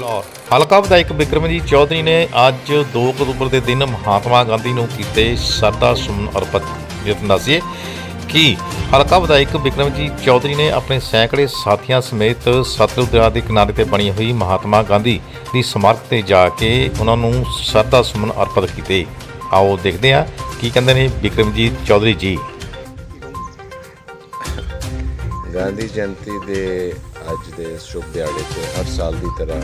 ਲਾਹੌਰ। ਹਲਕਾ ਵਿਧਾਇਕ ਬਿਕਰਮਜੀਤ ਚੌਧਰੀ ਨੇ ਅੱਜ 2 ਅਕਤੂਬਰ ਦੇ ਦਿਨ ਮਹਾਤਮਾ ਗਾਂਧੀ ਨੂੰ ਕੀਤੇ ਸਰਦਾ ਸੁਮਨ ਅਰਪਿਤ। ਜਿਤ ਦੱਸੀਏ ਕਿ ਹਲਕਾ ਵਿਧਾਇਕ ਬਿਕਰਮਜੀਤ ਚੌਧਰੀ ਨੇ ਆਪਣੇ ਸੈਂਕੜੇ ਸਾਥੀਆਂ ਸਮੇਤ ਸਤਲੁਜ ਦਰਿਆ ਦੇ ਕਿਨਾਰੇ ਤੇ ਬਣੀ ਹੋਈ ਮਹਾਤਮਾ ਗਾਂਧੀ ਦੀ ਸਮਾਰਕ ਤੇ ਜਾ ਕੇ ਉਹਨਾਂ ਨੂੰ ਸਰਦਾ ਸੁਮਨ ਅਰਪਿਤ ਕੀਤੇ। ਆਓ ਦੇਖਦੇ ਹਾਂ ਕੀ ਕਹਿੰਦੇ ਨੇ ਬਿਕਰਮਜੀਤ ਚੌਧਰੀ ਜੀ। ਗਾਂਧੀ ਜਯੰਤੀ ਦੇ ਅੱਜ ਦੇ ਸ਼ੁਭ ਦਿਹਾੜੇ ਤੇ ਹਰ ਸਾਲ ਦੀ ਤਰ੍ਹਾਂ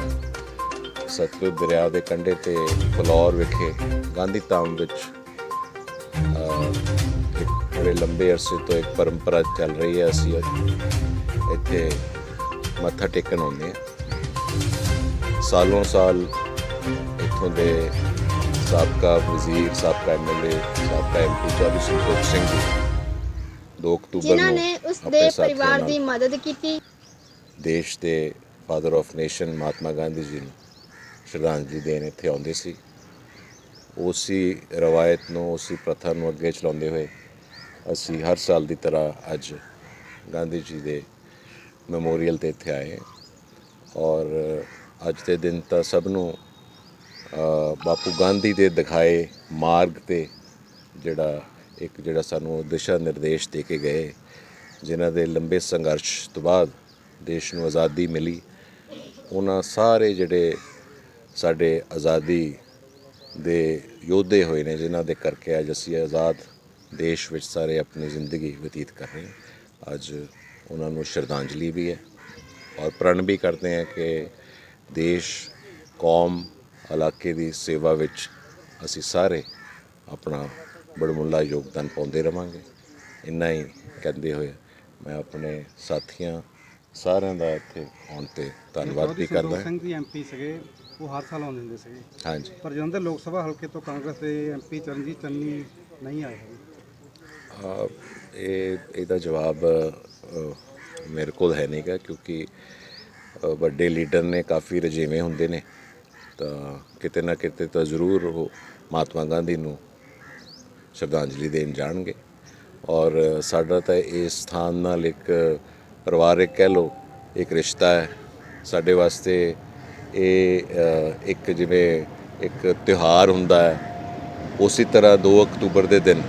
ਸਤਲੁਜ ਦਰਿਆ ਦੇ ਕੰਢੇ ਤੇ ਫਲੌਰ ਵਿਖੇ ਗਾਂਧੀ ਧਾਮ ਵਿੱਚ ਇੱਕ ਬੜੇ ਲੰਬੇ ਅਰਸੇ ਤੋਂ ਇੱਕ ਪਰੰਪਰਾ ਚੱਲ ਰਹੀ ਹੈ। ਅਸੀਂ ਇੱਥੇ ਮੱਥਾ ਟੇਕਣ ਆਉਂਦੇ ਹਾਂ। ਸਾਲੋਂ ਸਾਲ ਇੱਥੋਂ ਦੇ ਸਾਬਕਾ ਵਜ਼ੀਰ ਸਾਬਕਾ ਐਮਐਲਏ ਸਾਬਕਾ ਐਮਪੀ ਚੌਧਰੀ ਸੰਤੋਖ ਸਿੰਘ ਜੀ 2 ਅਕਤੂਬਰ ਜਿਨ੍ਹਾਂ ਨੂੰ ਨੇ ਉਸ ਦੇ ਪਰਿਵਾਰ ਦੀ ਮਦਦ ਕੀਤੀ। ਦੇਸ਼ ਦੇ father of nation Mahatma Gandhi ji ਨੂੰ ਸ਼ਰਧਾਂਜਲੀ ਦੇਣ ਇੱਥੇ ਆਉਂਦੇ ਸੀ। ਉਸੇ ਰਵਾਇਤ ਨੂੰ, ਉਸੇ ਪ੍ਰਥਾ ਨੂੰ ਅੱਗੇ ਚਲਾਉਂਦੇ ਹੋਏ ਅਸੀਂ ਹਰ ਸਾਲ ਦੀ ਤਰ੍ਹਾਂ ਅੱਜ ਗਾਂਧੀ ਜੀ ਦੇ ਮੈਮੋਰੀਅਲ ਤੇ ਇੱਥੇ ਆਏ ਔਰ ਅੱਜ ਦੇ ਦਿਨ ਤਾਂ ਸਭ ਨੂੰ ਬਾਪੂ ਗਾਂਧੀ ਦੇ ਦਿਖਾਏ ਮਾਰਗ ਤੇ ਜਿਹੜਾ, ਇੱਕ ਜਿਹੜਾ ਸਾਨੂੰ ਦਿਸ਼ਾ ਨਿਰਦੇਸ਼ ਦੇ ਕੇ ਗਏ, ਜਿਨ੍ਹਾਂ ਦੇ ਲੰਬੇ ਸੰਘਰਸ਼ ਤੋਂ ਬਾਅਦ ਦੇਸ਼ ਨੂੰ ਆਜ਼ਾਦੀ ਮਿਲੀ। ਉਹਨਾਂ ਸਾਰੇ ਜਿਹੜੇ ਸਾਡੇ ਆਜ਼ਾਦੀ ਦੇ ਯੋਧੇ ਹੋਏ ਨੇ ਜਿਨ੍ਹਾਂ ਦੇ ਕਰਕੇ ਅੱਜ ਅਸੀਂ ਆਜ਼ਾਦ ਦੇਸ਼ ਵਿੱਚ ਸਾਰੇ ਆਪਣੀ ਜ਼ਿੰਦਗੀ ਬਤੀਤ ਕਰ ਰਹੇ ਹਾਂ। ਅੱਜ ਉਹਨਾਂ ਨੂੰ ਸ਼ਰਧਾਂਜਲੀ ਵੀ ਹੈ ਔਰ ਪ੍ਰਣ ਵੀ ਕਰਦੇ ਹਾਂ ਕਿ ਦੇਸ਼ ਕੌਮ ਇਲਾਕੇ ਦੀ ਸੇਵਾ ਵਿੱਚ ਅਸੀਂ ਸਾਰੇ ਆਪਣਾ ਬੜਮੁੱਲਾ ਯੋਗਦਾਨ ਪਾਉਂਦੇ ਰਵਾਂਗੇ। ਇੰਨਾ ਹੀ ਕਹਿੰਦੇ ਹੋਏ ਮੈਂ ਆਪਣੇ ਸਾਥੀਆਂ ਸਾਰਿਆਂ ਦਾ ਇੱਥੇ ਆਉਣ ਤੇ ਧੰਨਵਾਦ ਵੀ ਕਰਦਾ ਸਿੰਘ ਜੀ ਐਮਪੀ ਸੀਗੇ। ਉਹ ਹਰ ਸਾਲ ਆਉਂਦੇ ਹੁੰਦੇ ਸੀਗੇ। ਹਾਂਜੀ। ਪਰ ਜਲੰਧਰ ਲੋਕ ਸਭਾ ਹਲਕੇ ਤੋਂ ਕਾਂਗਰਸ ਦੇ ਐਮਪੀ ਚਰਨਜੀਤ ਚੰਨੀ ਨਹੀਂ ਆਏ ਹੈਗੇ। ਇਹ ਇਹਦਾ ਜਵਾਬ ਮੇਰੇ ਕੋਲ ਹੈ ਨਹੀਂਗਾ ਕਿਉਂਕਿ ਵੱਡੇ ਲੀਡਰ ਨੇ ਕਾਫੀ ਰਜੇਵੇਂ ਹੁੰਦੇ ਨੇ। ਤਾਂ ਕਿਤੇ ਨਾ ਕਿਤੇ ਤਾਂ ਜ਼ਰੂਰ ਉਹ ਮਹਾਤਮਾ ਗਾਂਧੀ ਨੂੰ ਸ਼ਰਧਾਂਜਲੀ ਦੇਣ ਜਾਣਗੇ। ਔਰ ਸਾਡਾ ਤਾਂ ਇਸ ਸਥਾਨ ਨਾਲ ਇੱਕ ਪਰਿਵਾਰਕ ਕਹਿ ਲਓ ਇੱਕ ਰਿਸ਼ਤਾ ਹੈ। ਸਾਡੇ ਵਾਸਤੇ ਇਹ ਇੱਕ ਜਿਵੇਂ ਇੱਕ ਤਿਉਹਾਰ ਹੁੰਦਾ ਹੈ ਉਸੇ ਤਰ੍ਹਾਂ 2 ਅਕਤੂਬਰ ਦੇ ਦਿਨ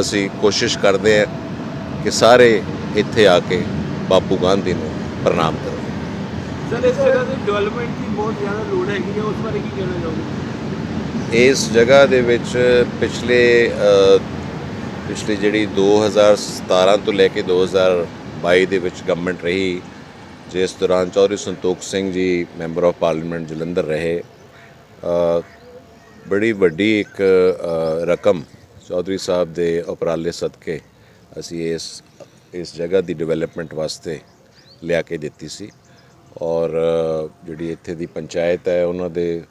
ਅਸੀਂ ਕੋਸ਼ਿਸ਼ ਕਰਦੇ ਹਾਂ ਕਿ ਸਾਰੇ ਇੱਥੇ ਆ ਕੇ ਬਾਪੂ ਗਾਂਧੀ ਨੂੰ ਪ੍ਰਣਾਮ ਕਰੋ ਸਰ ਇਸ ਜਗ੍ਹਾ ਦੀ ਡਿਵੈਲਪਮੈਂਟ ਦੀ ਬਹੁਤ ਜ਼ਿਆਦਾ ਲੋੜ ਹੈਗੀ ਹੈ ਉਸ ਬਾਰੇ ਕੀ ਕਹਿਣਾ ਚਾਹੋਗੇ? ਇਸ ਜਗ੍ਹਾ ਦੇ ਵਿੱਚ ਪਿਛਲੇ ਪਿਛਲੀ ਜਿਹੜੀ 2017 ਤੋਂ ਲੈ ਕੇ 2022 ਦੇ ਵਿੱਚ ਗਵਰਨਮੈਂਟ ਰਹੀ ਜਿਸ ਦੌਰਾਨ Chaudhary Santokh Singh ji, member of parliament Jalandhar ਰਹੇ ਬੜੀ ਵੱਡੀ ਇੱਕ ਰਕਮ ਚੌਧਰੀ ਸਾਹਿਬ ਦੇ ਉਪਰਾਲੇ ਸਦਕੇ ਅਸੀਂ ਇਸ ਇਸ ਜਗ੍ਹਾ ਦੀ ਡਿਵੈਲਪਮੈਂਟ ਵਾਸਤੇ ਲਿਆ ਕੇ ਦਿੱਤੀ ਸੀ। ਔਰ ਜਿਹੜੀ ਇੱਥੇ ਦੀ ਪੰਚਾਇਤ ਹੈ, ਉਹਨਾਂ ਦੇ,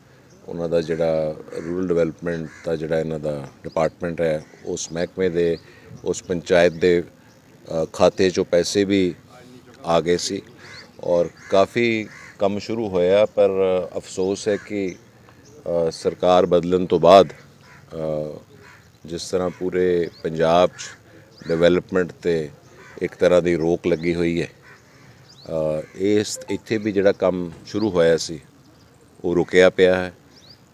ਉਹਨਾਂ ਦਾ ਜਿਹੜਾ ਰੂਰਲ ਡਿਵੈਲਪਮੈਂਟ ਦਾ ਜਿਹੜਾ ਇਹਨਾਂ ਦਾ ਡਿਪਾਰਟਮੈਂਟ ਹੈ, ਉਸ ਮਹਿਕਮੇ ਦੇ, ਉਸ ਪੰਚਾਇਤ ਦੇ ਖਾਤੇ 'ਚੋਂ ਪੈਸੇ ਵੀ ਆ ਗਏ ਸੀ। ਔਰ ਕਾਫੀ ਕੰਮ ਸ਼ੁਰੂ ਹੋਇਆ ਪਰ ਅਫਸੋਸ ਹੈ ਕਿ ਸਰਕਾਰ ਬਦਲਣ ਤੋਂ ਬਾਅਦ ਜਿਸ ਤਰ੍ਹਾਂ ਪੂਰੇ ਪੰਜਾਬ 'ਚ ਡਿਵੈਲਪਮੈਂਟ ਤੇ ਇੱਕ ਤਰ੍ਹਾਂ ਦੀ ਰੋਕ ਲੱਗੀ ਹੋਈ ਹੈ ਇਸ ਇੱਥੇ ਵੀ ਜਿਹੜਾ ਕੰਮ ਸ਼ੁਰੂ ਹੋਇਆ ਸੀ ਉਹ ਰੁਕਿਆ ਪਿਆ ਹੈ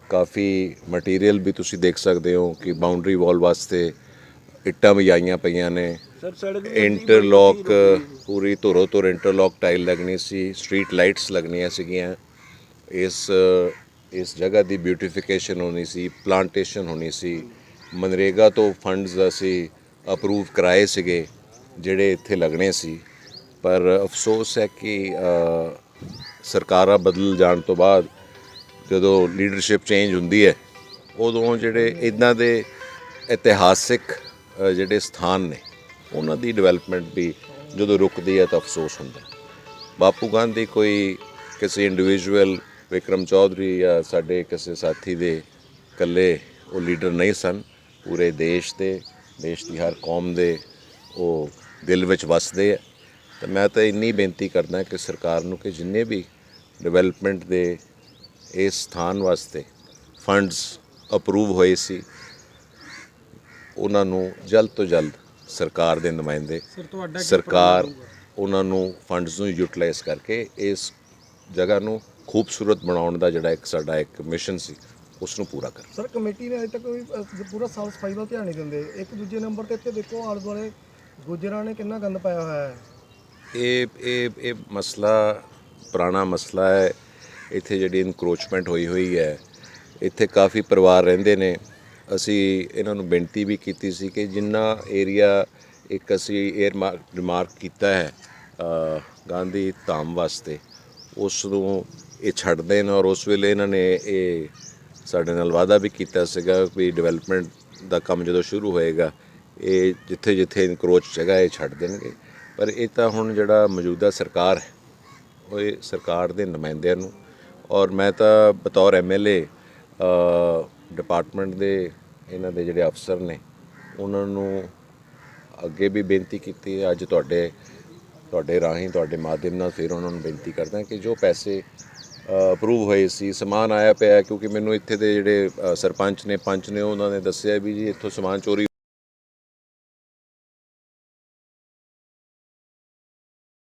ਕਾਫੀ ਮਟੀਰੀਅਲ ਵੀ ਤੁਸੀਂ ਦੇਖ ਸਕਦੇ ਹੋ ਕਿ ਬਾਉਂਡਰੀ ਵਾਲ ਵਾਸਤੇ ਇੱਟਾਂ ਵੀ ਆਈਆਂ ਪਈਆਂ ਨੇ ਇੰਟਰਲੌਕ ਪੂਰੀ ਧੁਰੋ ਧੁਰ ਇੰਟਰਲੌਕ ਟਾਈਲ ਲੱਗਣੀ ਸੀ ਸਟਰੀਟ ਲਾਈਟਸ ਲੱਗਣੀਆਂ ਸੀਗੀਆਂ। ਇਸ ਇਸ ਜਗ੍ਹਾ ਦੀ ਬਿਊਟੀਫਿਕੇਸ਼ਨ ਹੋਣੀ ਸੀ ਪਲਾਂਟੇਸ਼ਨ ਹੋਣੀ ਸੀ। ਮਨਰੇਗਾ ਤੋਂ ਫੰਡਸ ਅਸੀਂ ਅਪਰੂਵ ਕਰਾਏ ਸੀਗੇ ਜਿਹੜੇ ਇੱਥੇ ਲੱਗਣੇ ਸੀ। ਪਰ ਅਫਸੋਸ ਹੈ ਕਿ ਸਰਕਾਰਾਂ ਬਦਲ ਜਾਣ ਤੋਂ ਬਾਅਦ ਜਦੋਂ ਲੀਡਰਸ਼ਿਪ ਚੇਂਜ ਹੁੰਦੀ ਹੈ ਉਦੋਂ ਜਿਹੜੇ ਇਦਾਂ ਦੇ ਇਤਿਹਾਸਿਕ ਜਿਹੜੇ ਸਥਾਨ ਨੇ ਉਹਨਾਂ ਦੀ ਡਿਵੈਲਪਮੈਂਟ ਵੀ ਜਦੋਂ ਰੁਕਦੀ ਹੈ ਤਾਂ ਅਫਸੋਸ ਹੁੰਦਾ ਬਾਪੂ ਗਾਂਧੀ ਕੋਈ ਕਿਸੇ ਇੰਡੀਵਿਜੂਅਲ ਵਿਕਰਮ ਚੌਧਰੀ ਜਾਂ ਸਾਡੇ ਕਿਸੇ ਸਾਥੀ ਦੇ ਇਕੱਲੇ ਉਹ ਲੀਡਰ ਨਹੀਂ ਸਨ। ਪੂਰੇ ਦੇਸ਼ ਦੇ, ਦੇਸ਼ ਦੀ ਹਰ ਕੌਮ ਦੇ ਉਹ ਦਿਲ ਵਿੱਚ ਵਸਦੇ ਹੈ। ਤਾਂ ਮੈਂ ਤਾਂ ਇੰਨੀ ਬੇਨਤੀ ਕਰਦਾ ਕਿ ਸਰਕਾਰ ਨੂੰ ਕਿ ਜਿੰਨੇ ਵੀ ਡਿਵੈਲਪਮੈਂਟ ਦੇ ਇਸ ਸਥਾਨ ਵਾਸਤੇ ਫੰਡਸ ਅਪਰੂਵ ਹੋਏ ਸੀ, ਉਹਨਾਂ ਨੂੰ ਜਲਦ ਤੋਂ ਜਲਦ ਸਰਕਾਰ ਦੇ ਨੁਮਾਇੰਦੇ ਸਰ ਤੁਹਾਡਾ ਕੀ ਸਰਕਾਰ ਉਹਨਾਂ ਨੂੰ ਫੰਡਸ ਨੂੰ ਯੂਟਿਲਾਈਜ਼ ਕਰਕੇ ਇਸ ਜਗ੍ਹਾ ਨੂੰ ਖੂਬਸੂਰਤ ਬਣਾਉਣ ਦਾ ਜਿਹੜਾ ਇੱਕ ਸਾਡਾ ਇੱਕ ਮਿਸ਼ਨ ਸੀ ਉਸ ਨੂੰ ਪੂਰਾ ਕਰ ਸਰ ਕਮੇਟੀ ਨੇ ਅਜੇ ਤੱਕ ਕੋਈ ਪੂਰਾ ਸਾਫ਼ ਸਫ਼ਾਈ ਵੱਲ ਧਿਆਨ ਨਹੀਂ ਦਿੰਦੇ। ਇੱਕ ਦੂਜੇ ਨੰਬਰ ਤੇ ਇੱਥੇ ਦੇਖੋ ਆਲੇ ਦੁਆਲੇ ਗੁੱਜਰਾਂ ਨੇ ਕਿੰਨਾ ਗੰਦ ਪਾਇਆ ਹੋਇਆ ਹੈ। ਇਹ ਇਹ ਇਹ ਮਸਲਾ ਪੁਰਾਣਾ ਮਸਲਾ ਹੈ। ਇੱਥੇ ਜਿਹੜੀ ਇਨਕਰੋਚਮੈਂਟ ਹੋਈ ਹੋਈ ਹੈ ਇੱਥੇ ਕਾਫੀ ਪਰਿਵਾਰ ਰਹਿੰਦੇ ਨੇ। ਅਸੀਂ ਇਹਨਾਂ ਨੂੰ ਬੇਨਤੀ ਵੀ ਕੀਤੀ ਸੀ ਕਿ ਜਿੰਨਾ ਏਰੀਆ ਇੱਕ ਅਸੀਂ ਏਅਰ ਰਿਮਾਰਕ ਕੀਤਾ ਹੈ ਗਾਂਧੀ ਧਾਮ ਵਾਸਤੇ, ਉਸ ਨੂੰ ਇਹ ਛੱਡ ਦੇਣ ਔਰ ਉਸ ਵੇਲੇ ਇਹਨਾਂ ਨੇ ਇਹ ਸਾਡੇ ਨਾਲ ਵਾਅਦਾ ਵੀ ਕੀਤਾ ਸੀਗਾ ਵੀ ਡਿਵੈਲਪਮੈਂਟ ਦਾ ਕੰਮ ਜਦੋਂ ਸ਼ੁਰੂ ਹੋਏਗਾ, ਇਹ ਜਿੱਥੇ ਜਿੱਥੇ ਇਨਕਰੋਚ ਜਗ੍ਹਾ ਇਹ ਛੱਡ ਦੇਣਗੇ। ਪਰ ਇਹ ਤਾਂ ਹੁਣ ਜਿਹੜਾ ਮੌਜੂਦਾ ਸਰਕਾਰ ਹੈ, ਉਹ ਇਹ ਸਰਕਾਰ ਦੇ ਨੁਮਾਇੰਦਿਆਂ ਨੂੰ ਔਰ ਮੈਂ ਤਾਂ ਬਤੌਰ ਐਮਐਲਏ ਡਿਪਾਰਟਮੈਂਟ ਦੇ ਇਹਨਾਂ ਦੇ ਜਿਹੜੇ ਅਫਸਰ ਨੇ, ਉਹਨਾਂ ਨੂੰ ਅੱਗੇ ਵੀ ਬੇਨਤੀ ਕੀਤੀ ਹੈ। ਅੱਜ ਤੁਹਾਡੇ ਤੁਹਾਡੇ ਰਾਹੀਂ, ਤੁਹਾਡੇ ਮਾਧਿਅਮ ਨਾਲ ਫਿਰ ਉਹਨਾਂ ਨੂੰ ਬੇਨਤੀ ਕਰਦਾ ਕਿ ਜੋ ਪੈਸੇ ਅਪਰੂਵ ਹੋਏ ਸੀ, ਸਮਾਨ ਆਇਆ ਪਿਆ ਕਿਉਂਕਿ ਮੈਨੂੰ ਇੱਥੇ ਦੇ ਜਿਹੜੇ ਸਰਪੰਚ ਨੇ, ਪੰਚ ਨੇ, ਉਹਨਾਂ ਨੇ ਦੱਸਿਆ ਵੀ ਜੀ ਇੱਥੋਂ ਸਮਾਨ ਚੋਰੀ